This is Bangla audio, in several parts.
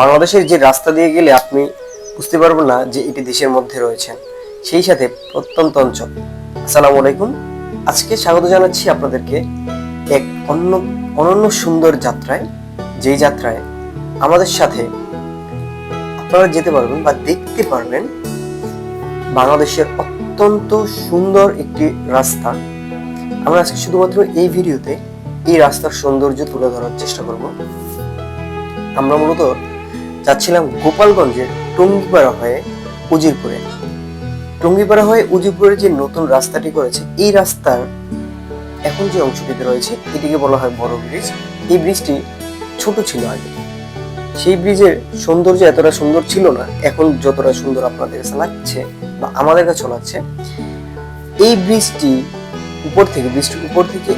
বাংলাদেশের যে রাস্তা দিয়ে গেলে আপনি বুঝতে পারবেন না যে এটি দেশের মধ্যে রয়েছেন। সেই সাথে প্রত্যন্ত অঞ্চল। আসসালামু আলাইকুম। আজকে স্বাগত জানাচ্ছি আপনাদেরকে এক অন্য, অনন্য সুন্দর যাত্রায়। যেই যাত্রায় আমাদের সাথে আপনারা যেতে পারবেন বা দেখতে পারবেন বাংলাদেশের অত্যন্ত সুন্দর একটি রাস্তা। আমরা আজকে শুধুমাত্র এই ভিডিওতে এই রাস্তার সৌন্দর্য তুলে ধরার চেষ্টা করব। আমরা মূলত যাচ্ছিলাম গোপালগঞ্জের টঙ্গিপাড়া হয়ে উজিরপুরে। টঙ্গিপাড়া হয়ে উজিরপুরের যে নতুন রাস্তাটি করেছে, এই রাস্তার এখন যে অংশটিতে রয়েছে, এটিকে বলা হয় বড় ব্রিজ। এই ব্রিজটি ছোট ছিল আগে। সেই ব্রিজের সৌন্দর্য এতটা সুন্দর ছিল না, এখন যতটা সুন্দর আপনাদের কাছে লাগছে বা আমাদের কাছে লাগছে, এই ব্রিজটি উপর থেকে, ব্রিজটির উপর থেকে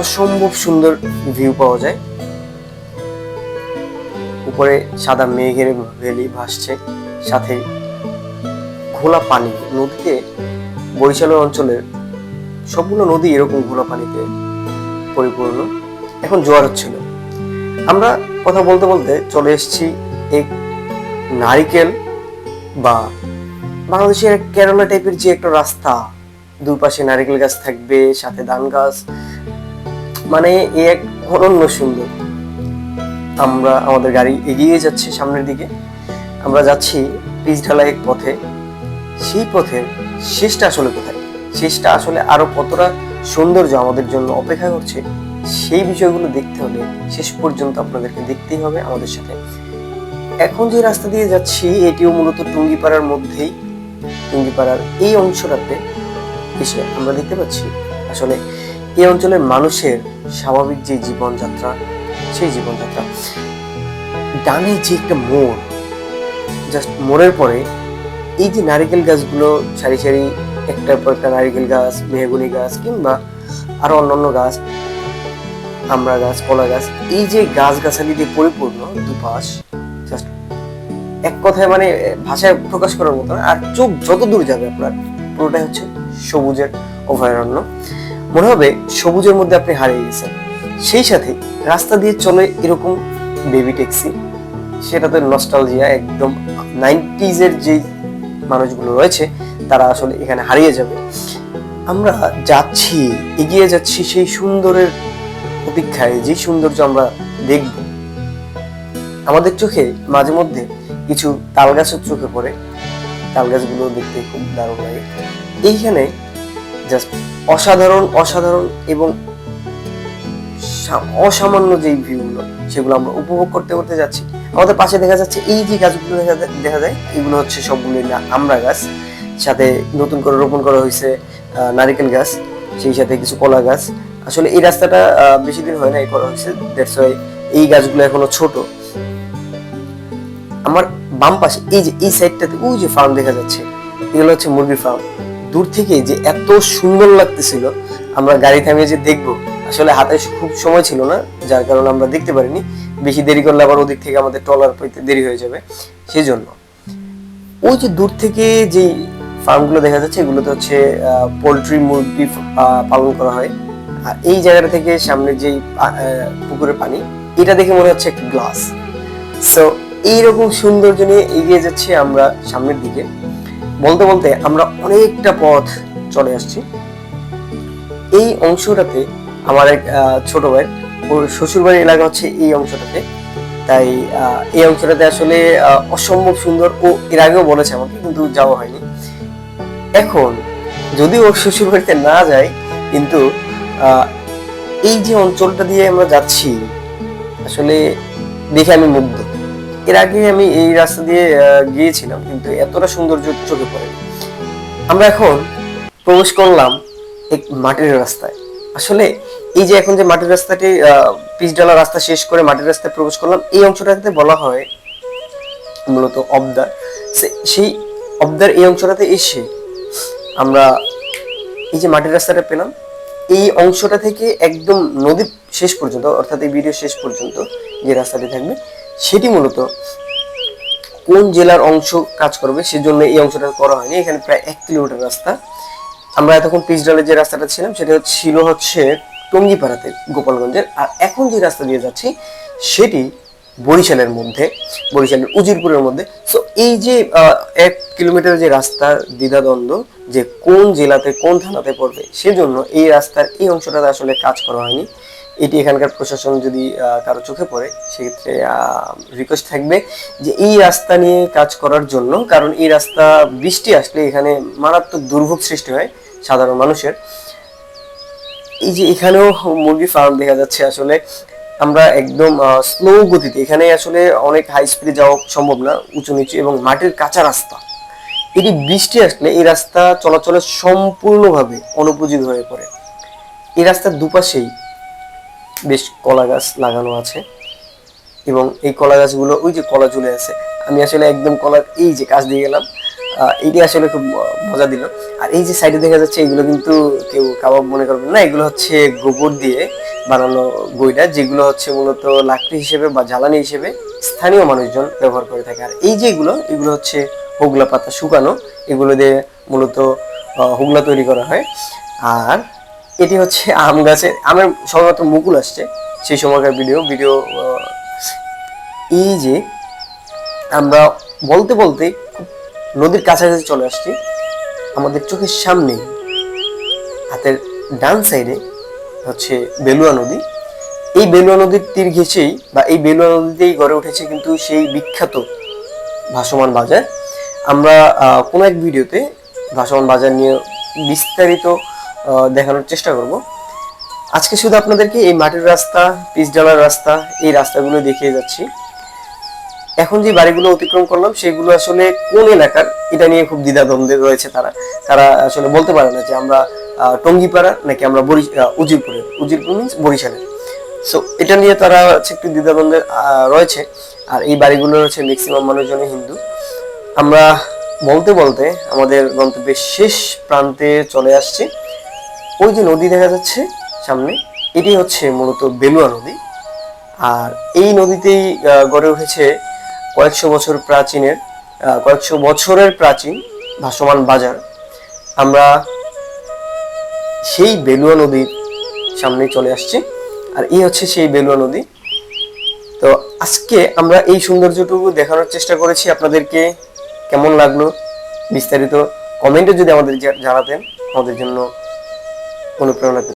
অসম্ভব সুন্দর ভিউ পাওয়া যায়। উপরে সাদা মেঘের ভেলি ভাসছে, সাথে ঘোলা পানি। নদীতে বরিশালের অঞ্চলের সবগুলো নদী এরকম ঘোলা পানিতে পরিপূর্ণ। এখন জোয়ার হচ্ছিল। আমরা কথা বলতে বলতে চলে এসেছি এক নারিকেল বা বাংলাদেশের কেরালা টাইপের যে একটা রাস্তা। দুই পাশে নারিকেল গাছ থাকবে, সাথে ধান গাছ। মানে এ এক অনন্য সুন্দর। আমরা আমাদের গাড়ি এগিয়ে যাচ্ছে সামনের দিকে। আমরা যাচ্ছি পিচ ঢালা এক পথে। সেই পথের শেষটা আসলে কোথায়? শেষটা আসলে আরও কতটা সৌন্দর্য আমাদের জন্য অপেক্ষা করছে, সেই বিষয়গুলো দেখতে হলে শেষ পর্যন্ত আপনাদেরকে দেখতেই হবে আমাদের সাথে। এখন যে রাস্তা দিয়ে যাচ্ছি, এটিও মূলত টুঙ্গিপাড়ার মধ্যেই। টুঙ্গিপাড়ার এই অংশটাতে এসে আমরা দেখতে পাচ্ছি, আসলে এই অঞ্চলের মানুষের স্বাভাবিক যে জীবনযাত্রা সেই জীবনযাত্রা। ডানে যে একটা মোড় জাস্ট মোড়ের পরে এই যে নারিকেল গাছগুলো সারি সারি, একটার পর একটা নারিকেল গাছ, মেহগুনি গাছ কিংবা আরও অন্যান্য গাছ, আমরা গাছ, কলা গাছ, এই যে গাছ গাছালি দিয়ে পরিপূর্ণ দুপাশ জাস্ট এক কথায় মানে ভাষায় প্রকাশ করার মতো আর চোখ যত দূর যাবে আপনার, পুরোটাই হচ্ছে সবুজের অভয়ারণ্য। মনে হবে সবুজের মধ্যে আপনি হারিয়ে গেছেন। সেই সাথে রাস্তা দিয়ে চলে এরকম বেবি ট্যাক্সি সেটা তো নস্টালজিয়া একদম নাইনটিজের যে মানুষগুলো রয়েছে, তারা আসলে এখানে হারিয়ে যাবে। আমরা যাচ্ছি, এগিয়ে যাচ্ছি সেই সুন্দরের প্রতীক্ষায় যে সৌন্দর্য আমরা দেখব। আমাদের চোখে মাঝে মধ্যে কিছু তাল চোখে পড়ে। তাল গাছগুলো দেখতে খুব দারুণ লাগে। এইখানে জাস্ট অসাধারণ অসাধারণ এবং অসামান্য যেই ভিউগুলো, সেগুলো আমরা উপভোগ করতে করতে যাচ্ছি। আমাদের পাশে দেখা যাচ্ছে এই যে গাছগুলো দেখা যায়- দেখা যায়, এগুলো হচ্ছে সবগুলো না আমরা গাছ, সাথে নতুন করে রোপণ করা হয়েছে নারিকেল গাছ, সেই সাথে কিছু কলা গাছ। আসলে এই রাস্তাটা বেশি দিন হয় নাই করা হয়েছে দ্যাটস এই গাছগুলো এখনও ছোট। আমার বাম পাশে, এই যে এই সাইডটাতে, ওই যে ফার্ম দেখা যাচ্ছে, এগুলো হচ্ছে মুরগির ফার্ম দূর থেকে যে এত সুন্দর লাগতেছিল, আমরা গাড়ি থামিয়ে যে দেখব আসলে হাতে খুব সময় ছিল না, যার কারণে আমরা দেখতে পারিনি। বেশি দেরি করলে আবার ওদিক থেকে আমাদের ট্রলার পেতে দেরি হয়ে যাবে। সেই জন্য ওই যে দূর থেকে যে ফার্মগুলো দেখা যাচ্ছে, এগুলোতে হচ্ছে পোলট্রি মুরগি পালন করা হয়। আর এই জায়গাটা থেকে সামনে যেই পুকুরের পানি, এটা দেখে মনে হচ্ছে একটা গ্লাস সো এইরকম সৌন্দর্য নিয়ে এগিয়ে যাচ্ছি আমরা সামনের দিকে। বলতে বলতে আমরা অনেকটা পথ চলে আসছি। এই অংশটাতে আমার এক ছোট ভাই। ওর শ্বশুরবাড়ির এলাকা হচ্ছে এই অংশটাতে। তাই এই অংশটাতে আসলে অসম্ভব সুন্দর ও এর আগেও বলেছে আমাকে, কিন্তু যাওয়া হয়নি। এখন, যদি ওর শ্বশুরবাড়িতে না যাই কিন্তু এই যে অঞ্চলটা দিয়ে আমরা যাচ্ছি, আসলে দেখে আমি মুগ্ধ। এর আগে আমি এই রাস্তা দিয়ে গিয়েছিলাম, কিন্তু এতটা সৌন্দর্য চোখে পড়ে আমরা এখন প্রবেশ করলাম এক মাটির রাস্তায়। আসলে এই যে এখন যে মাটির রাস্তাটি পিচ ডালা রাস্তা শেষ করে মাটির রাস্তায় প্রবেশ করলাম, এই অংশটাতে বলা হয় মূলত অবদার। সেই অবদার এই অংশটাতে এসে আমরা এই যে মাটির রাস্তাটা পেলাম, এই অংশটা থেকে একদম নদীর শেষ পর্যন্ত, অর্থাৎ এই ভিডিও শেষ পর্যন্ত যে রাস্তাটি থাকবে, সেটি মূলত কোন জেলার অংশ কাজ করবে, সেজন্য এই অংশটা করা হয়নি। এখানে প্রায় এক কিলোমিটার রাস্তা। আমরা এতক্ষণ পিচডালে যে রাস্তাটা ছিলাম, সেটা ছিল হচ্ছে টঙ্গিপাড়াতে গোপালগঞ্জের, আর এখন যে রাস্তা দিয়ে যাচ্ছি সেটি বরিশালের মধ্যে, বরিশালের উজিরপুরের মধ্যে। সো এই যে এক কিলোমিটার যে রাস্তার দ্বিধাদ্বন্দ্ব, যে কোন জেলাতে, কোন থানাতে পড়বে, সেজন্য এই রাস্তার এই অংশটাতে আসলে কাজ করা হয়নি। এটি এখানকার প্রশাসন যদি কারও চোখে পড়ে, সেক্ষেত্রে রিকোয়েস্ট থাকবে যে এই রাস্তা নিয়ে কাজ করার জন্য, কারণ এই রাস্তা বৃষ্টি আসলে এখানে মারাত্মক দুর্ভোগ সৃষ্টি হয় সাধারণ মানুষের। এই যে এখানেও মুরগি ফার্ম দেখা যাচ্ছে আসলে। আমরা একদম স্লো গতিতে এখানে আসলে অনেক হাই স্পিডে যাওয়া সম্ভব না, উঁচু নিচু এবং মাটির কাঁচা রাস্তা। এটি বৃষ্টি আসলে এই রাস্তা চলাচলের সম্পূর্ণভাবে অনুপযোগী হয়ে পড়ে। এই রাস্তার দুপাশেই বেশ কলা গাছ লাগানো আছে এবং এই কলা গাছগুলো, ওই যে কলা ঝুলে আছে আমি আসলে একদম কলার এই যে কাজ দিয়ে গেলাম এইটি আসলে খুব মজা দিল। আর এই যে সাইডে দেখা যাচ্ছে, এগুলো কিন্তু কেউ কাবাব মনে করবেন না। এগুলো হচ্ছে গোবর দিয়ে বানানো বইটা যেগুলো হচ্ছে মূলত লাকড়ি হিসেবে বা জ্বালানি হিসেবে স্থানীয় মানুষজন ব্যবহার করে থাকে। আর এই যেগুলো, এগুলো হচ্ছে হোগলা পাতা শুকানো। এগুলো দিয়ে মূলত হোগলা তৈরি করা হয়। আর এটি হচ্ছে আম গাছে, আমের সবেমাত্র মুকুল আসছে সেই সময়কার ভিডিও। ভিডিও এই যে আমরা বলতে বলতে নদীর কাছাকাছি চলে আসছি। আমাদের চোখের সামনেই হাতের ডান সাইডে হচ্ছে বেলুয়া নদী। এই বেলুয়া নদীর তীর ঘেঁষেই বা এই বেলুয়া নদীতেই গড়ে উঠেছে কিন্তু সেই বিখ্যাত ভাসমান বাজার। আমরা কোনো এক ভিডিওতে ভাসমান বাজার নিয়ে বিস্তারিত দেখানোর চেষ্টা করব। আজকে শুধু আপনাদেরকে এই মাটির রাস্তা, পিচ ডালার রাস্তা, এই রাস্তাগুলো দেখিয়ে যাচ্ছি। এখন যে বাড়িগুলো অতিক্রম করলাম সেগুলো আসলে কোন এলাকার? এটা নিয়ে খুব দ্বিধাদ্বন্দ্বে রয়েছে তারা। তারা আসলে বলতে পারে না যে আমরা টঙ্গিপাড়া নাকি আমরা বরি আহ, উজিরপুরের উজিরপুর মিনস বরিশালের সো এটা নিয়ে তারা হচ্ছে একটু দ্বিধাদ্বন্দ্বে রয়েছে। আর এই বাড়িগুলো হচ্ছে ম্যাক্সিমাম মানুষজনই হিন্দু। আমরা বলতে বলতে আমাদের গন্তব্যের শেষ প্রান্তে চলে আসছে। ওই যে নদী দেখা যাচ্ছে সামনে এটি হচ্ছে মূলত বেলুয়া নদী। আর এই নদীতেই গড়ে উঠেছে কয়েকশো বছর প্রাচীনের কয়েকশো বছরের প্রাচীন ভাসমান বাজার আমরা সেই বেলুয়া নদীর সামনে চলে আসছি, আর এই হচ্ছে সেই বেলুয়া নদী তো আজকে আমরা এই সৌন্দর্যটুকু দেখানোর চেষ্টা করেছি আপনাদেরকে, কেমন লাগল বিস্তারিত কমেন্টে যদি আমাদের জানাতেন, আমাদের জন্য অনুপ্রেরণা।